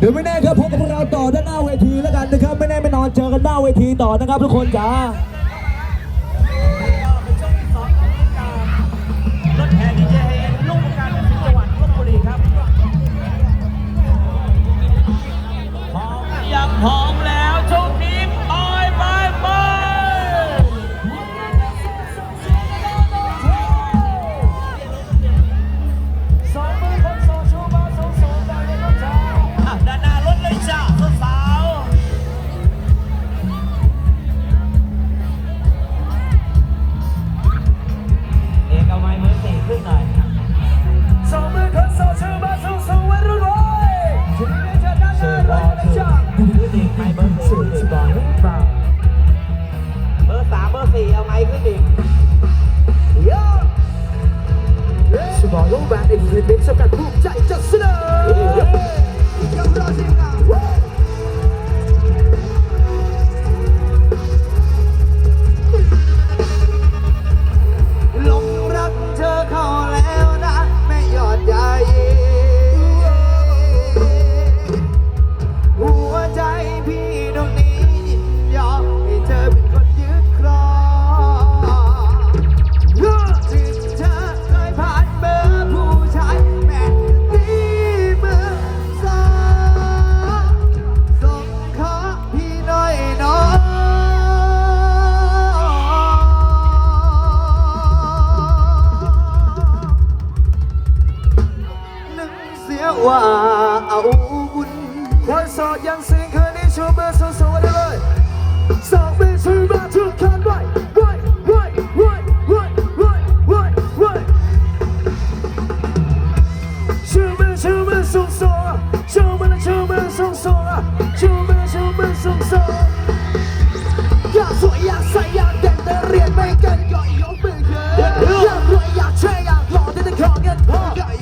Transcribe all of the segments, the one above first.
เดี๋ยวไม่แน่ครับพบกับพวกเราต่อด้านหน้าเวทีแล้วกันนะครับ ไม่แน่ไม่นอนเจอกันหน้าเวทีต่อนะครับทุกคนจ้า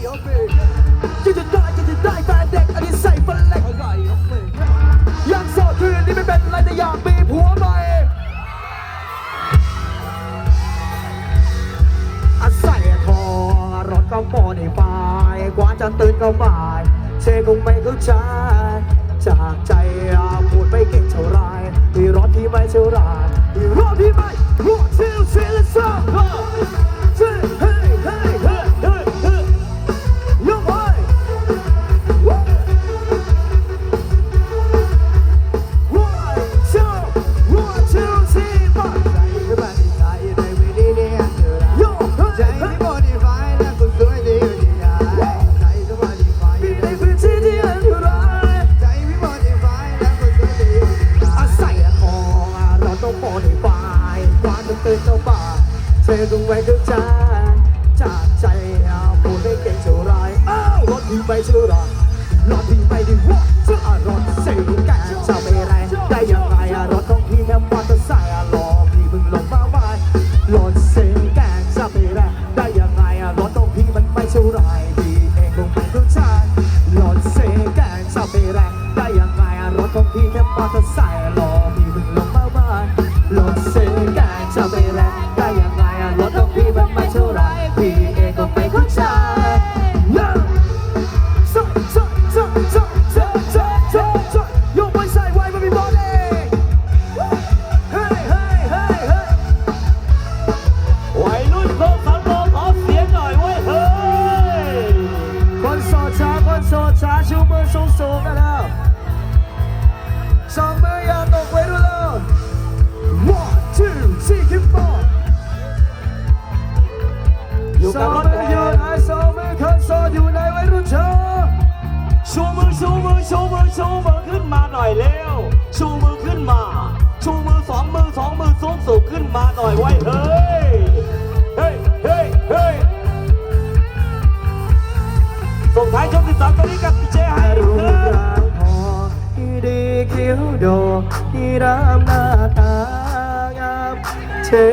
ยกมือจะจะได้จะจะได้แฟนเด็กอันนี้ใส่ฟล็กยังโสดคืนนี้ไม่เป็นไรแต่อยากมีผัวใหม่อาศัยทอรถก็ปอนี่ไปกว่าจะตื่นก็บ่ายเชคงไม่เข้าใจจากใจพูดไม่ก่งเท่าไรที่รถที่ไม่เท่ไรที่รถที่ไม่ ไว้ดวงใจ ชูมือขึ้นมาหน่อยเร็ว ชูมือขึ้นมา ชูมือสองมือสองมือสูงสูงขึ้นมาหน่อยไว้เฮ้ย เฮ้ย เฮ้ยส่งท้ายช่วงที่ามตอนนี้กัพี่เจไฮรุ่งเรืองทองที่ดีคิ้วโดยีรำหน้าตางามเธอ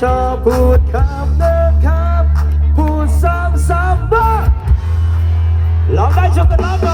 ชอบพูดคำเดิมคำพูดซ้ำๆบ้างลองได้ชมกันแล้ว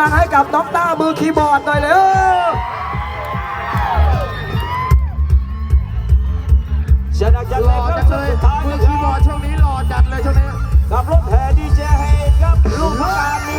ดังๆให้กับน้องต้ามือคีย์บอร์ดหน่อยเลยเสียงดังจัดหเลยอคจัรับเลยมือคีย์บอร์ดช่วงนี้หล่อจัดเลยช่วงนี้ กับรถแห่ดีเจเฮดครับลูกพระการมี